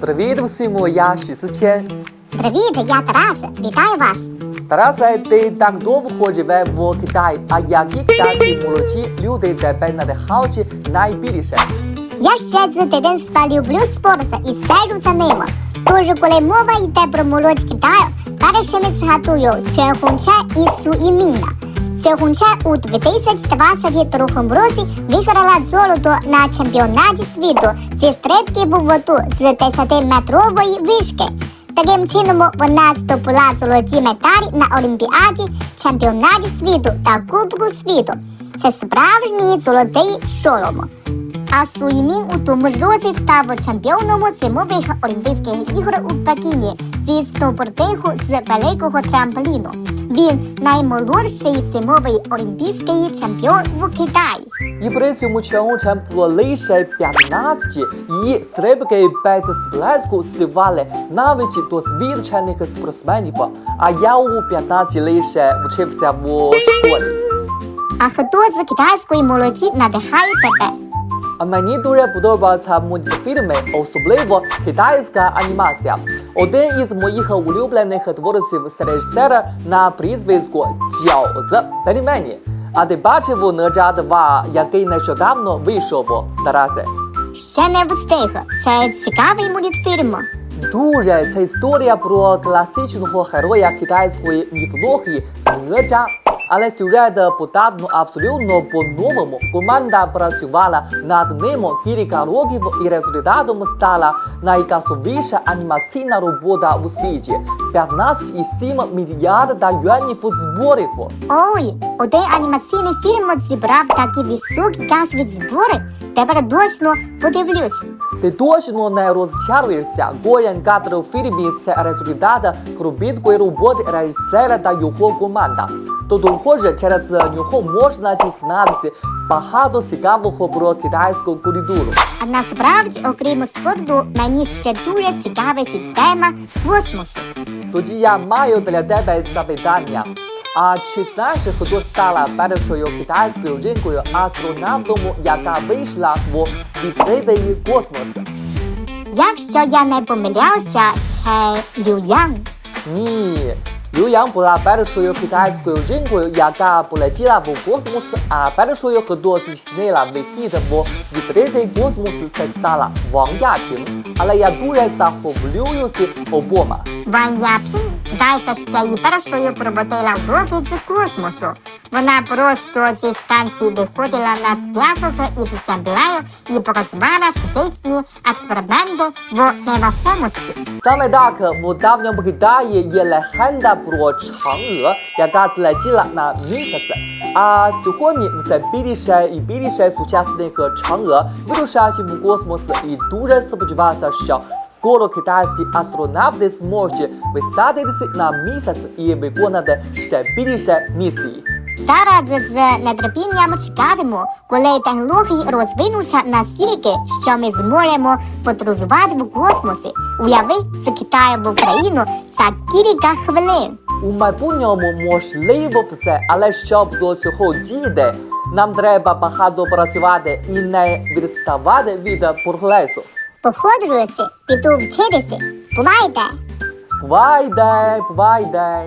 Привіт усім, я Ші Привіт, я Тарас. Вітаю вас. Тарасе, ти так довго живе в Китаї, а які китайські молоді люди тебе надихають найбільше? Я ще з дитинства люблю спорт і стежу за ним. Тож, коли мова йде про молодь Китаю, першими згадую Чехунче і Суіміна. Чехунче у 2022 році виграла золото на чемпіонаті світу зі стрибки в воду з 10-метрової вишки. Таким чином вона здобула золоті медалі на Олімпіаді, чемпіонаті світу та Кубку світу. Це справжній золотий шолом. А Суїмін у тому ж році став чемпіоном зимових Олімпійських ігор у Пекіні зі сноубордингу з великого трампліну. Він наймолодший зимовий олімпійський чемпіон в Китаї. І при цьому було лише 15 і стрибки без сплеску здивали навіть досвідчених спортсменів. А я у 15 лише вчився в школі. А хто з китайської молоді надихає тебе? А мені дуже подобаються мультфільми, особливо китайська анімація. Один із моїх улюблених творців з режисера на прізвисько з пельмені. А ти бачив «Нежа 2», який нещодавно вийшов, Тарасе? Ще не встиг. Це цікавий мультфільм. Дуже це історія про класичного героя китайської міфології Нежа. Але сюжет подано абсолютно по-новому. Команда працювала над ним кілька років і результатом стала найкасовіша анімаційна робота у світі. 15,7 мільярда юанів зборів. Ой, один анімаційний фільм зібрав такі високі касові збори. Тепер точно подивлюсь. Ти точно не розчаруєшся. Кадр у фільмі це результат кропіткої роботи режисера та його команда. То схоже, через нього можна дізнатися багато цікавого про китайську культуру. А насправді, окрім спорту, мені ще дуже цікавить тема космосу. Тоді я маю для тебе запитання. А чи знаєш, хто стала першою китайською жінкою астронавтом, яка вийшла в відкритий космос? Якщо я не помиляюся, це Люян. Ні. Лю Ян була першою китайською жінкою, яка полетіла в космос, а першою, хто здійснила вихід в відкритий космос, це стала Ван Япін. Але я дуже захоплююся обома. Ван Япін, здається, ще і першою пробудила уроки з космосу. Вона просто зі станції виходила на зв'язок із землею і показувала фізичні експерименти в невагомості. Саме так в давньому Китаї є легенда про Чанг'е, яка злетіла на місяць. А сьогодні все більше і більше сучасних Чанг'е вирушають в космос і дуже сподіваюся, що скоро китайські астронавти зможуть висадитися на місяць і виконати ще більше місій. Зараз з нетерпінням чекатиму, коли технології розвинуться настільки, що ми зможемо подорожувати в космосі. Уяви з Китаю в Україну за кілька хвилин. У майбутньому можливо все, але щоб до цього дійти, нам треба багато працювати і не відставати від прогресу. Походжуюся, піду вчитися. Бувайте! Бувайде, бувайде.